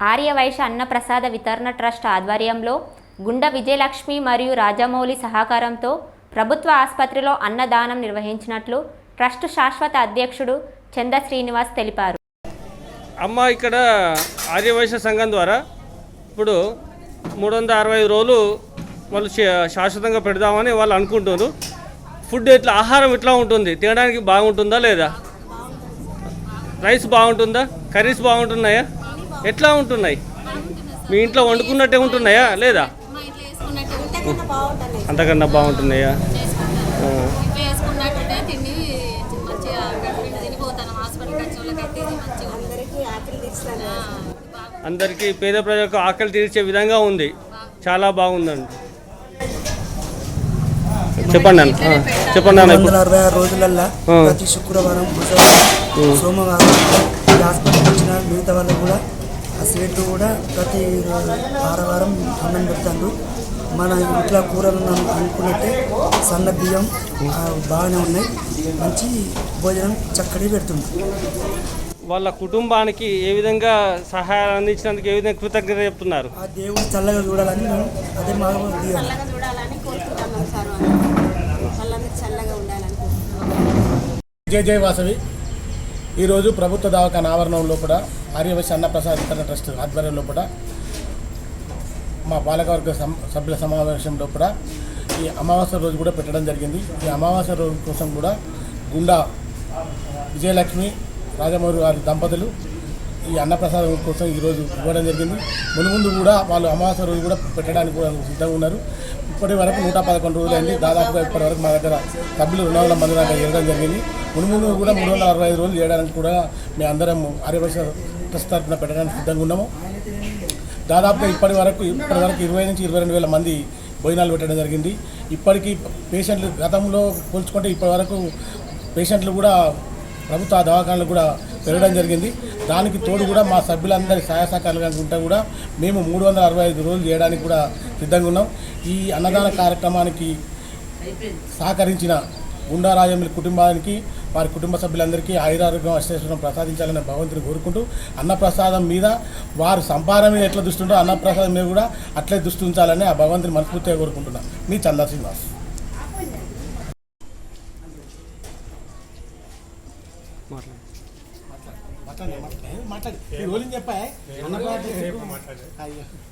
ఆర్యవైశ్య అన్నప్రసాద వితరణ ట్రస్ట్ ఆధ్వర్యంలో గుండ విజయలక్ష్మి మరియు రాజమౌళి సహకారంతో ప్రభుత్వ ఆసుపత్రిలో అన్నదానం నిర్వహించినట్లు ట్రస్ట్ శాశ్వత అధ్యక్షుడు చంద శ్రీనివాస్ తెలిపారు. అమ్మ ఇక్కడ ఆర్యవైశ్య సంఘం ద్వారా ఇప్పుడు మూడు వందల అరవై ఐదు రోజులు వాళ్ళు శా- శాశ్వతంగా పెడదామని వాళ్ళు అనుకుంటున్నారు. ఫుడ్ ఎట్లా ఆహారం ఎట్లా ఉంటుంది తినడానికి బాగుంటుందా లేదా? రైస్ బాగుంటుందా? కర్రీస్ బాగుంటున్నాయా? ఎట్లా ఉంటున్నాయి? మీ ఇంట్లో వండుకున్నట్టే ఉంటున్నాయా? లేదా? అంతకన్నా బాగుంటున్నాయా? అందరికీ ఆకలి తీస్తాను అందరికీ పేద ప్రజలకు ఆకలి తీర్చే విధంగా ఉంది. చాలా బాగుందండి. చెప్పండి అన్న. చెప్పండి అన్న. అరవై ఆరు రోజులల్లా. ప్రతి శుక్రవారం సోమవారం ఈ హాస్పిటల్కి వచ్చిన మిగతా వాళ్ళకు కూడా ఆ స్వీట్ కూడా ప్రతి వారం అన్నం పెడతాడు మన ఇంట్లో కూరలు మనం అనుకున్నట్టే సన్న బియ్యం బాగానే ఉన్నాయి. మంచి భోజనం చక్కటి పెడుతుంది వాళ్ళ కుటుంబానికి ఏ విధంగా సహాయాలు అందించినందుకు ఏ విధంగా కృతజ్ఞత చెప్తున్నారు? ఆ దేవుడు చల్లగా చూడాలని మేము అదే మా చల్లగా చూడాలని కోరుకుంటున్నాం సార్. వాళ్ళందరూ చల్లగా ఉండాలని జై జై వాసవి. ఈరోజు ప్రభుత్వ దవాఖాన ఆవరణంలో కూడా ఆర్యవశ అన్నప్రసాద్ వితరణ ట్రస్ట్ ఆధ్వర్యంలో కూడా మా పాలకవర్గ సభ్యుల సమావేశంలో కూడా ఈ అమావాస్య రోజు కూడా పెట్టడం జరిగింది. ఈ అమావాస్య రోజు కోసం కూడా గుండా విజయలక్ష్మి రాజమౌరి వారి దంపతులు ఈ అన్నప్రసాదం కోసం ఈరోజు ఇవ్వడం జరిగింది. ముందు ముందు కూడా వాళ్ళు అమావాస్య రోజు కూడా పెట్టడానికి కూడా సిద్ధంగా ఉన్నారు. ఇప్పటి వరకు నూట పదకొండు రోజులు అయింది దాదాపుగా ఇప్పటి వరకు మా దగ్గర సభ్యులు రెండు వందల మంది దాకా చేయడం జరిగింది. ముందు ముందు కూడా మూడు వందల అరవై ఐదు రోజులు చేయడానికి కూడా మేము అందరం ఆర్యవర్ష ట్రస్ట్ తరఫున పెట్టడానికి సిద్ధంగా ఉన్నాము. దాదాపుగా ఇప్పటి వరకు ఇప్పటి వరకు ఇరవై నుంచి ఇరవై రెండు వేల మంది భోజనాలు పెట్టడం జరిగింది. ఇప్పటికీ పేషెంట్లు గతంలో పోల్చుకుంటే ఇప్పటి వరకు పేషెంట్లు కూడా ప్రభుత్వ దవాఖానలు కూడా పెరగడం జరిగింది. దానికి తోడు కూడా మా సభ్యులందరి సహాయ సహకారాలు ఉంటే కూడా మేము మూడు వందల అరవై ఐదు రోజులు చేయడానికి కూడా సిద్ధంగా ఉన్నాం. ఈ అన్నదాన కార్యక్రమానికి సహకరించిన గుండారాజముల కుటుంబానికి వారి కుటుంబ సభ్యులందరికీ ఆయురారోగ్యం అష్టేశ్వరం ప్రసాదించాలని భగవంతుని కోరుకుంటూ అన్నప్రసాదం మీద వారు సంపాదన మీద ఎట్లా దృష్టి ఉంటో అన్నప్రసాదం మీద కూడా అట్లే దృష్టి ఉంచాలని ఆ భగవంతుని మనస్ఫూర్తిగా కోరుకుంటున్నాను మీ చందా శ్రీనివాస్. మాట్లాడి మాట్లాడి. చెప్పా